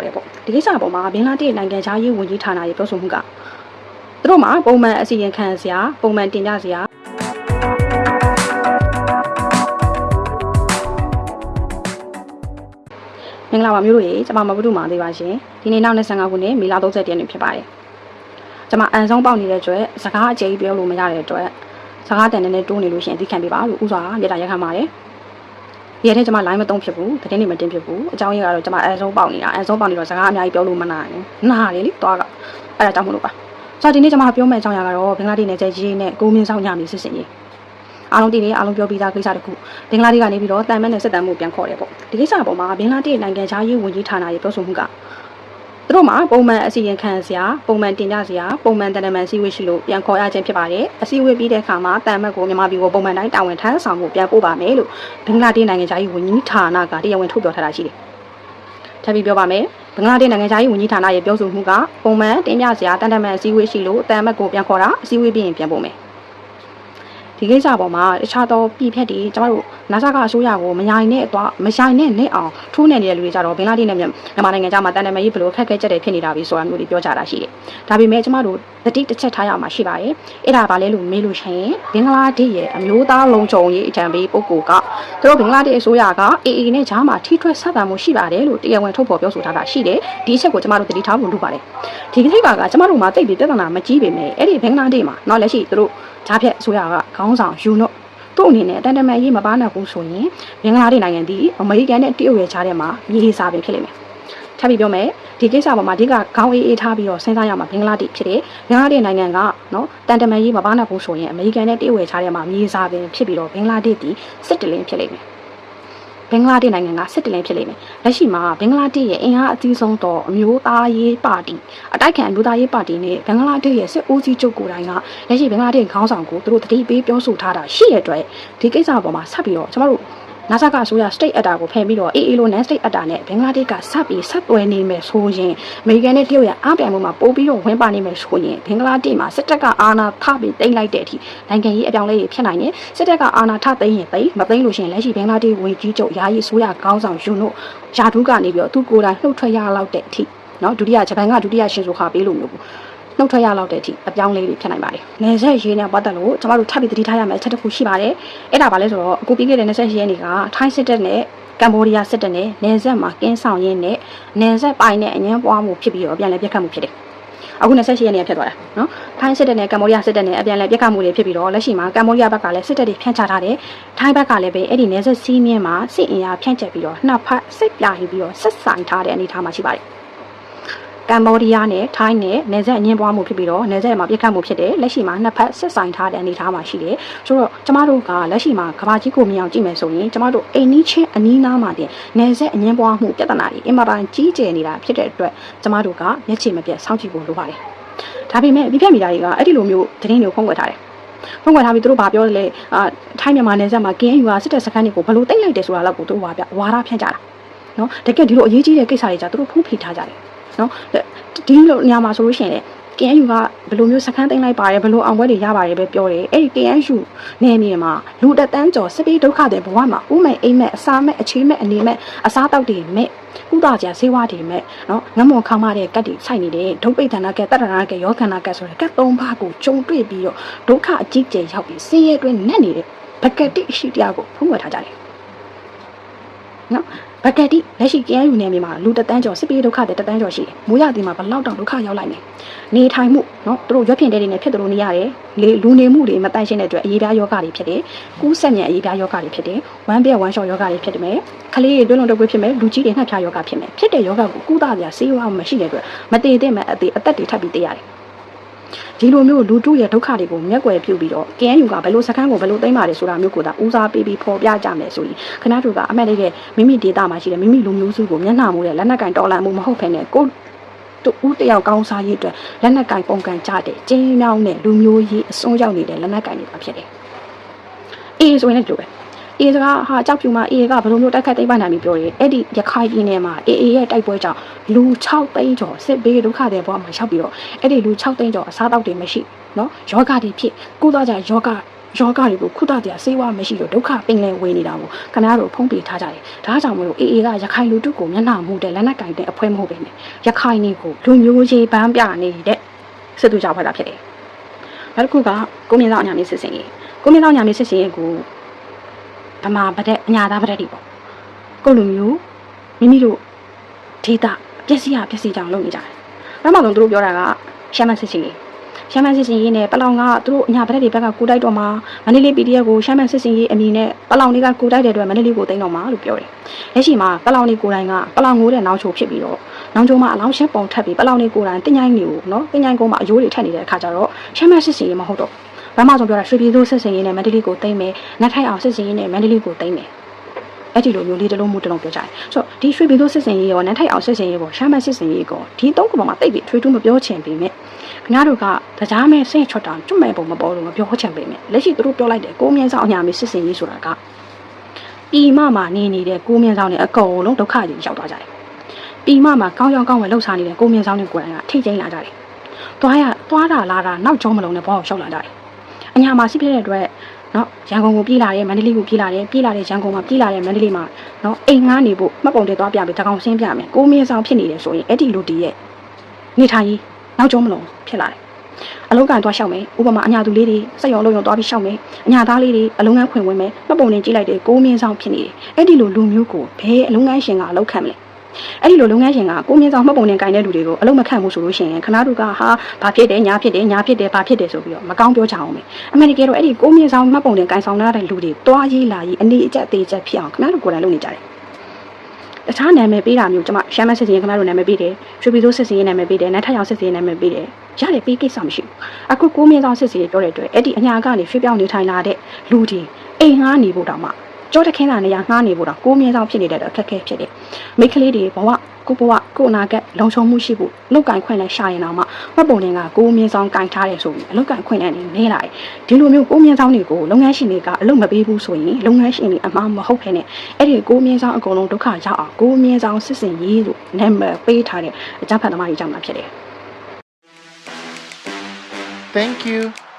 ခေါ်တယ်ပေါ့ဒီကိစ္စအပေါ်မှာဘင်္ဂလားဒေ့ရှ်နိုင်ငံခြားရေးဝန်ကြီးဌာနရဲ့ပြောဆိုမှုကသူတို့မှာပုံမှန်အစီရင်ခံစရာပုံမှန်တင်ပြစရာမင်္ဂလာပါမျိုးတို့ရေကျွန်မမဘုဒ္ဓမာသေးပါရှင်ဒီနေ့နောက်25ခုနှစ်မေလ30ရက်နေ့ဖြစ်ပါတယ်ကျွန်မအန်ဆုံးပေါက်နေတဲ့အတွက်စကားအကျယ်ကြီးပြောလို့မရတဲ့အတွက်စကားတန်တဲ့တိုးနေလို့ရှိရင်သိခံပြပါလို့ဥစွာမြေတားရက်ခံပါတယ်ဒီ ရက်ထဲကျွန်မ line မသုံးဖြစ်ဘူးသတင်းတွေမတင်ဖြစ်ဘူးအကြောင်းရင်းကတော့ကျွန်မအန်ဆုံးပေါက်နေတာအန်ဆုံးပေါက်နေတော့စကားအများကြီးပြောလို့မနာဘူးနားလေလေသွားကအဲ့ဒါကြောင့်မလို့ပါဆိုတော့ဒီနေ့ကျွန်မပြောမယ့်အကြောင်းအရာကတော့ဘင်္ဂလားဒေ့ရှ်နယ်ကျရေးနဲ့ကိုမင်းဆောင်ညမီစစ်စင်ရေးအားလုံးတည်နေအားလုံးပြောပြီးသားကိစ္စတခုဘင်္ဂလားဒေ့ရှ်ကနေပြီးတော့တန်မက်နဲ့စစ်တမ်းမှုပြန်ခေါ်တယ်ပေါ့ဒီကိစ္စအပေါ်မှာဘင်္ဂလားဒေ့ရှ်နိုင်ငံခြားရေးဝန်ကြီးဌာနရဲ့ပြောဆိုမှုက သူတို့မှာပုံမှန်အစီရင်ခံစရာပုံမှန်တင်ပြစရာပုံမှန်တန်တမန်စည်းဝေးရှိလို့ပြန်ခေါ်ရခြင်းဖြစ်ပါတယ်အစည်းအဝေးပြီးတဲ့အခါမှာတန်မက်ကိုမြန်မာပြည်ကိုပုံမှန်တိုင်းတာဝန်ထမ်းဆောင်မှုပြန်ပို့ပါမယ်လို့ဘင်္ဂလားဒေ့ရှ်နိုင်ငံခြားရေးဝန်ကြီးဌာနကတရားဝင်ထုတ်ပြောထားတာရှိတယ်ထပ်ပြီးပြောပါမယ်ဘင်္ဂလားဒေ့ရှ်နိုင်ငံခြားရေးဝန်ကြီးဌာနရဲ့ပြောဆိုမှုကပုံမှန်တင်ပြစရာတန်တမန်အစည်းအဝေးရှိလို့တန်မက်ကိုပြန်ခေါ်တာအစည်းအဝေးပြီးရင်ပြန်ပို့မယ် ဒီကိစ္စပေါ်မှာတခြားသောပြည်ဖြတ်တွေကျမတို့နာဆာကအစိုးရကိုမရိုင်နဲ့တော့မရိုင်နဲ့နဲ့အောင်ထိုးနေနေတဲ့လူတွေကြတော့ဘင်္ဂလားဒေ့ရှ်နဲ့မြန်မာနိုင်ငံကြားမှာတန်တမာရေးဘယ်လိုခက်ခဲကြတဲ့ဖြစ်နေတာပြီဆိုတာမျိုးတွေပြောကြတာရှိတယ်။ဒါပေမဲ့ကျမတို့တတိတစ်ချက်ထားရမှာရှိပါတယ်။အဲ့ဒါဘာလဲလို့မေးလို့ရှိရင်ဘင်္ဂလားဒေ့ရှ်ရဲ့အမျိုးသားလုံခြုံရေးအကြံပေးပုဂ္ဂိုလ်ကသူတို့ဘင်္ဂလားဒေ့ရှ်အစိုးရက AA နဲ့ကြားမှာထိထွဲဆက်ဆံမှုရှိပါတယ်လို့တရားဝင်ထုတ်ဖော်ပြောဆိုထားတာရှိတယ်။ဒီအချက်ကိုကျမတို့တတိထားဖို့လုပ်ပါတယ်။ဒီကိစ္စကကျမတို့မှာတိတ်ပြီးပြဿနာမကြီးပေမဲ့အဲ့ဒီဘင်္ဂလားဒေ့ရှ်မှာတော့လက်ရှိသူတို့ဂျားဖြတ်အစိုးရကခေါင်းဆောင်ယူနို့သူ့အနေနဲ့တန်တမန်ရေးမပါနိုင်ဘူးဆိုရင်ဘင်္ဂလားဒေ့ရှ်နိုင်ငံဒီအမေရိကန်နဲ့တရုတ်ရဲ့ခြားထဲမှာမြေစာပင်ဖြစ်လိမ့်မယ်။ထပ်ပြီးပြောမယ်ဒီကိစ္စပေါ်မှာအဓိကခေါင်းအေးအေးထားပြီးတော့စဉ်းစားရမှာဘင်္ဂလားဒေ့ရှ်ဖြစ်တယ်။ဘင်္ဂလားဒေ့ရှ်နိုင်ငံကနော်တန်တမန်ရေးမပါနိုင်ဘူးဆိုရင်အမေရိကန်နဲ့တရုတ်ရဲ့ခြားထဲမှာမြေစာပင်ဖြစ်ပြီးတော့ဘင်္ဂလားဒေ့ရှ်ဒီစစ်တလင်းဖြစ်လိမ့်မယ်။ ဘင်္ဂလားဒေ့ရှ်နိုင်ငံကစစ်တလင်းဖြစ်လိမ့်မယ်။လက်ရှိမှာဘင်္ဂလားဒေ့ရှ်ရဲ့အင်အားအကြီးဆုံးတော့အမျိုးသားရေးပါတီအတိုက်ခံအမျိုးသားရေးပါတီနဲ့ဘင်္ဂလားဒေ့ရှ်ရဲ့စစ်ဦးစီးချုပ်ကိုယ်တိုင်ကလက်ရှိဘင်္ဂလားဒေ့ရှ်ခေါင်းဆောင်ကိုသူတို့တတိပေးပြောဆိုထားတာရှိရတဲ့အတွက်ဒီကိစ္စအပေါ်မှာဆက်ပြီးတော့ကျမတို့ နာဆာကအစိုးရ state actor ကိုဖယ်ပြီးတော့ AA လို non state actor နဲ့ဘင်္ဂလားဒေ့ရှ်ကဆက်ပြီးဆက်သွယ်နေမယ်ဆိုရင်အမေရိကန်နဲ့တရုတ်ရဲ့အားပြိုင်မှုမှာပို့ပြီးတော့ဝင်ပါနေမယ်ဆိုရင်ဘင်္ဂလားဒေ့ရှ်မှာစစ်တပ်ကအာဏာထပြီးတိမ့်လိုက်တဲ့အထိနိုင်ငံရေးအပြောင်းအလဲတွေဖြစ်နိုင်တယ်စစ်တပ်ကအာဏာထသိမ်းရင်သိမ်းမသိမ်းလို့ရှိရင်လက်ရှိဘင်္ဂလားဒေ့ရှ်ဝန်ကြီးချုပ်ယာယီအစိုးရခေါင်းဆောင်ယူနို့ယာဒူးကနေပြီးတော့သူကိုယ်တိုင်လှုပ်ထွက်ရလောက်တဲ့အထိနော်ဒုတိယဂျပန်ကဒုတိယရှင်ဆိုခါပေးလို့မျိုးပေါ့ နှုတ်ထွက်ရလောက်တဲ့အထိအပြောင်းလဲတွေဖြစ်နိုင်ပါတယ်။နယ်ဆက်ရေးနဲ့ပတ်သက်လို့ကျမတို့ထပ်ပြီးသတိထားရမယ့်အချက်တစ်ခုရှိပါတယ်။အဲ့ဒါဘာလဲဆိုတော့အခုပြီးခဲ့တဲ့နယ်ဆက်ရေးတွေကထိုင်းစစ်တပ်နဲ့ကမ္ဘောဒီးယားစစ်တပ်နဲ့နယ်ဆက်မှာကင်းဆောင်ရင်းနဲ့နယ်ဆက်ပိုင်းနဲ့အငင်းပွားမှုဖြစ်ပြီးတော့ပြန်လဲပြတ်ခတ်မှုဖြစ်တယ်။အခု28ရက်နေ့ဖြစ်သွားတာနော်ထိုင်းစစ်တပ်နဲ့ကမ္ဘောဒီးယားစစ်တပ်နဲ့အပြန်အလှန်ပြစ်ခတ်မှုတွေဖြစ်ပြီးတော့လက်ရှိမှာကမ္ဘောဒီးယားဘက်ကလည်းစစ်တပ်တွေဖြန့်ချထားတယ်ထိုင်းဘက်ကလည်းပဲအဲ့ဒီနယ်ဆက်စီးမြင်းမှာစစ်အင်အားဖြန့်ကျက်ပြီးတော့နှစ်ဖက်စစ်ပြားပြီးတော့ဆက်ဆိုင်ထားတဲ့အနေအထားမှာရှိပါတယ် ကမ္ဘောဒီးယားနဲ့ထိုင်းနဲ့နယ်စပ်အငင်းပွားမှုဖြစ်ပြီးတော့နယ်စပ်မှာပြစ်ခတ်မှုဖြစ်တယ်လက်ရှိမှာနှစ်ဖက်ဆက်ဆိုင်ထားတဲ့အနေအထားမှာရှိတယ်ဆိုတော့ကျမတို့ကလက်ရှိမှာကဘာကြီးကိုမြင်အောင်ကြည့်မယ်ဆိုရင်ကျမတို့အိမ်နီးချင်းအနီးနားမှာတင်နယ်စပ်အငင်းပွားမှုပြဿနာတွေအင်မတန်ကြီးကျယ်နေတာဖြစ်တဲ့အတွက်ကျမတို့ကမျက်ခြေမပြတ်စောင့်ကြည့်ဖို့လိုပါတယ်ဒါပေမဲ့ပြည့်ဖြတ်မီတာတွေကအဲ့ဒီလိုမျိုးသတင်းတွေကိုဖုံးကွယ်ထားတယ်ဖုံးကွယ်ထားပြီးသူတို့ဗာပြောတယ်လေအာထိုင်းမြန်မာနယ်စပ်မှာ KNU ကစစ်တပ်စခန်းတွေကိုဘယ်လိုတိတ်လိုက်တယ်ဆိုတာလောက်ကိုသူတို့ဝါပြဝါရဖြန့်ကြတာနော်တကယ်ဒီလိုအရေးကြီးတဲ့ကိစ္စတွေကြသူတို့ဖုံးဖိထားကြတယ် နော်ဒီလိုညမှာဆိုလို့ရှိရင်လေ KNU ကဘယ်လိုမျိုးစခန်းသိမ်းလိုက်ပါတယ်ဘယ်လိုအောင်ပွဲတွေရပါတယ်ပဲပြောတယ်အဲ့ဒီ KNU နယ်မြေမှာလူတက်တန်းကျော်စစ်ပေးဒုက္ခတဲ့ဘဝမှာဥမဲ့အိမ်မဲ့အစာမဲ့အခြေမဲ့အနေမဲ့အစားတောက်တွေမဲ့ဥဒကြဆေးဝါးတွေမဲ့နော်ငမွန်ခေါမတဲ့ကတ်တွေစိုက်နေတဲ့ဒုပိတ်တနာကဲတတနာကဲယောခန္ဓာကဲဆိုတဲ့ကတ်သုံးပါးကိုကြုံတွေ့ပြီးတော့ဒုက္ခအကြီးကျယ်ရောက်ပြီးဆင်းရဲတွင်းနက်နေတဲ့ဘကတိရှိတရားကိုဖုံးဝယ်ထားကြတယ် နော်ဘကတိလက်ရှိ KNU နယ်မြေမှာလူတတန်းကျော်စစ်ပေးဒုက္ခတဲ့တတန်းကျော်ရှိတယ်။မိုးရသည်မှာဘလောက်တောင်ဒုက္ခရောက်လိုက်နေ။နေထိုင်မှုနော်သူတို့ရွက်ဖြင့်တဲ့တွေနဲ့ဖြစ်တယ်လို့နေရတယ်။လေလူနေမှုတွေမတန့်ရှင်းတဲ့အတွက်အေးပြားယောဂတွေဖြစ်တယ်။ကူးဆက်မြန်အေးပြားယောဂတွေဖြစ်တယ်။ဝမ်းပြက်ဝမ်းလျှော်ယောဂတွေဖြစ်တယ်မယ်။ခလေးတွေတွင်းလုံးတုပ်ကွေးဖြစ်မယ်။လူကြီးတွေနှက်ဖြားယောဂဖြစ်မယ်။ဖြစ်တဲ့ယောဂကိုကုသစရာဆေးဝါးမရှိတဲ့အတွက်မတည်တဲ့မဲ့အသေးအသက်တွေထပ်ပြီးသိရတယ်။ ဒီလိုမျိုးလူတုရဲ့ဒုက္ခတွေကိုမျက်ကွယ်ပြုပြီးတော့ KNU ကဘယ်လိုစကန်းကိုဘယ်လိုသိမ်းပါတယ်ဆိုတာမျိုးကိုသာဦးစားပေးပြီးဖော်ပြကြမယ်ဆိုရင်ခဏတို့ကအမှတ်တကယ်မိမိဒေတာမှာရှိတဲ့မိမိလူမျိုးစုကိုမျက်နှာမူတဲ့လက်နက်ကင်တော်လန်မှုမဟုတ်ဘဲနဲ့ကိုတူဦးတယောက်ကောင်းစားရေးအတွက်လက်နက်ကင်ပုံကန်ကြတဲ့ကျင်းမြောင်းတဲ့လူမျိုးရေးအစွန်းရောက်နေတဲ့လက်နက်ကင်တွေပါဖြစ်တယ်။အေးဆိုရင်လည်းဒီလိုပဲ အေးစကားဟာကြောက်ဖြူမှာအေးကဘယ်လိုမျိုးတိုက်ခိုက်သိမ်းပိုက်နိုင်ပြီပြောတယ်အဲ့ဒီရခိုင်ပြည်နယ်မှာအေးအေးရဲ့တိုက်ပွဲကြောင့်လူ6သိန်းကျော်စစ်ဘေးဒုက္ခတွေဘဝမှာရောက်ပြီးတော့အဲ့ဒီလူ6သိန်းကျော်အစားအသောက်တွေမရှိနော်ယောဂတွေဖြစ်ကုသကြယောဂယောဂတွေကိုခုတတရားစေဝါမရှိလို့ဒုက္ခပင်လယ်ဝေနေတာကိုခင်ဗျားတို့ဖုံးပြထားကြတယ်ဒါကြောင့်မလို့အေအေကရခိုင်လူတုကိုမျက်နှာမူတဲ့လက်နက်ကင်တဲ့အဖွဲမဟုတ်ပဲနဲ့ရခိုင်နေကိုလူမျိုးကြီးပန်းပြနေတဲ့စစ်သူကြောင့်ဖွဲ့တာဖြစ်တယ်နောက်တစ်ခုကကိုမြင့်သောအညာမင်းစစ်စင်ရေးကိုမြင့်သောအညာမင်းစစ်စင်ရေးကို ဗမာဗတဲ့အညာသားဗတဲ့တွေပေါ့ကိုလူမျိုးမိမိတို့ဒေတာပျက်စီးရပျက်စီးကြောင်လုပ်နေကြတယ်ပထမဆုံးသူတို့ပြောတာကရှမ်းမစစ်စင်ရေးရှမ်းမစစ်စင်ရေးနဲ့ပလောင်ကသူတို့အညာဗရက်တွေဘက်ကကိုတိုက်တော့မှာမန္တလေး PDF ကိုရှမ်းမစစ်စင်ရေးအမည်နဲ့ပလောင်တွေကကိုတိုက်တဲ့အတွက်မန္တလေးကိုသိမ်းတော့မှာလို့ပြောတယ်။လက်ရှိမှာပလောင်တွေကိုယ်တိုင်ကပလောင်ငိုးတဲ့နောက်ချိုဖြစ်ပြီးတော့နောက်ချိုမှာအလောင်းရှင်းပုံထပ်ပြီးပလောင်တွေကိုယ်တိုင်တင်ញိုင်းနေကိုနော်တင်ញိုင်းကုန်းမှာအယိုးတွေထက်နေတဲ့အခါကျတော့ရှမ်းမစစ်စင်ရေးမဟုတ်တော့ ဘာမှမပြောတာရွှေပြည်သူစစ်စင်ရေးနဲ့မန္တလေးကိုသိမ်းမယ်နတ်ထိုက်အောင်စစ်စင်ရေးနဲ့မန္တလေးကိုသိမ်းမယ်အဲ့ဒီလိုမျိုးလေးတစ်လုံးမျိုးတစ်လုံးပြောကြတယ်ဆိုတော့ဒီရွှေပြည်သူစစ်စင်ရေးရောနန်းထိုက်အောင်စစ်စင်ရေးရောရှမ်းမစစ်စင်ရေးကောဒီသုံးခုပေါ်မှာတိတ်ပြီးထွေးထူးမပြောချင်ပေမဲ့ခင်ဗျားတို့ကတရားမဲ့ဆင့်ချွတ်တာကျွတ်မဲ့ပုံမပေါ်လို့မပြောချင်ပေမဲ့လက်ရှိသူတို့ပြောလိုက်တယ်ကိုမြင့်ဆောင်အညာမေစစ်စင်ရေးဆိုတာကပြီမမှာနေနေတဲ့ကိုမြင့်ဆောင်နဲ့အကုန်လုံးဒုက္ခကြီးရောက်သွားကြတယ်ပြီမမှာကောင်းကြောင်ကောင်းဝယ်လှုပ်ရှားနေတဲ့ကိုမြင့်ဆောင်နဲ့ကိုယ်တိုင်ကထိတ်ကျိန်းလာကြတယ်သွားရသွားတာလာတာနောက်ကျောမလုံးနဲ့ဘောအောင်ရှောက်လာကြတယ် အညာမှာစီးပြတဲ့အတွက်နော်ရန်ကုန်ကိုပြေးလာတယ်မန္တလေးကိုပြေးလာတယ်ပြေးလာတဲ့ရန်ကုန်မှာပြေးလာတဲ့မန္တလေးမှာနော်အိမ်ငားနေဖို့မှတ်ပုံတွေသွားပြပြီးတကောင်ဆင်းပြမယ်ကိုမြင့်ဆောင်ဖြစ်နေတယ်ဆိုရင်အဲ့ဒီလူတည်းရဲ့နေထိုင်ရေးနောက်ကျောမလုံးဖြစ်လာတယ်အလုံးကန်သွားရှောက်မယ်ဥပမာအညာသူလေးတွေစက်ရုံအလုံးရုံသွားပြီးရှောက်မယ်အညာသားလေးတွေအလုံးကန်းခွင်ဝင်မယ်မှတ်ပုံတင်ကြည့်လိုက်တယ်ကိုမင်းဆောင်ဖြစ်နေတယ်အဲ့ဒီလိုလူမျိုးကိုဘယ်အလုံးကန်းရှင်ကအလုံးခံမလဲ အဲ့ဒီလိုလုပ်ငန်းရှင်ကကိုမင်းဆောင်မှတ်ပုံတင်ကင်တဲ့လူတွေကိုအလုံးမခံဘူးဆိုလို့ရှိရင်ခနာတို့ကဟာဘာဖြစ်တယ်ညာဖြစ်တယ်ညာဖြစ်တယ်ဘာဖြစ်တယ်ဆိုပြီးတော့မကောင်းပြောကြအောင်မယ်အမေရိကန်တော့အဲ့ဒီကိုမင်းဆောင်မှတ်ပုံတင်ကင်ဆောင်တဲ့လူတွေတွားရေးလာရေးအနေအကျက်သေးချက်ဖြစ်အောင်ခနာတို့ကိုယ်တိုင်လုပ်နေကြတယ်တခြားနာမည်ပေးတာမျိုးကျွန်မရှမ်းမစစ်စင်ရင်ခင်ဗျားတို့နာမည်ပေးတယ်ရွှေပြည်သိုးစစ်စင်ရင်နာမည်ပေးတယ်နတ်ထက်ရောင်စစ်စင်ရင်နာမည်ပေးတယ်ရတယ်ပေးကိစ္စမရှိဘူးအခုကိုမြင့်ဆောင်စစ်စင်ပြောတဲ့အတွက်အဲ့ဒီအညာကနေရွှေပြောင်းနေထိုင်လာတဲ့လူတွေအိမ်ငှားနေဖို့တောင်မှ ကြောတခင်းတာနေရာငှားနေဖို့တောင်ကိုမြင့်ဆောင်ဖြစ်နေတဲ့အတွက်အခက်အခဲဖြစ်တယ်မိတ်ကလေးတွေဘဝကိုဘဝကိုအနာကလုံခြုံမှုရှိဖို့လောက်ကင်ခွင့်နဲ့ရှာရင်တော့မှမှတ်ပုံတင်ကကိုမြင့်ဆောင်ကင်ထားတယ်ဆိုပြီးအလောက်ကင်ခွင့်နဲ့နေလာတယ်ဒီလိုမျိုးကိုမြင့်ဆောင်တွေကိုလုပ်ငန်းရှင်တွေကအလုပ်မပေးဘူးဆိုရင်လုပ်ငန်းရှင်တွေအမှားမဟုတ်ခဲနဲ့အဲ့ဒီကိုမြင့်ဆောင်အကုန်လုံးဒုက္ခရောက်အောင်ကိုမြင့်ဆောင်စစ်စင်ရေးလို့နာမည်ပေးထားတဲ့အကြမ်းဖက်သမားတွေကြောင့်လာဖြစ်တယ် Thank you.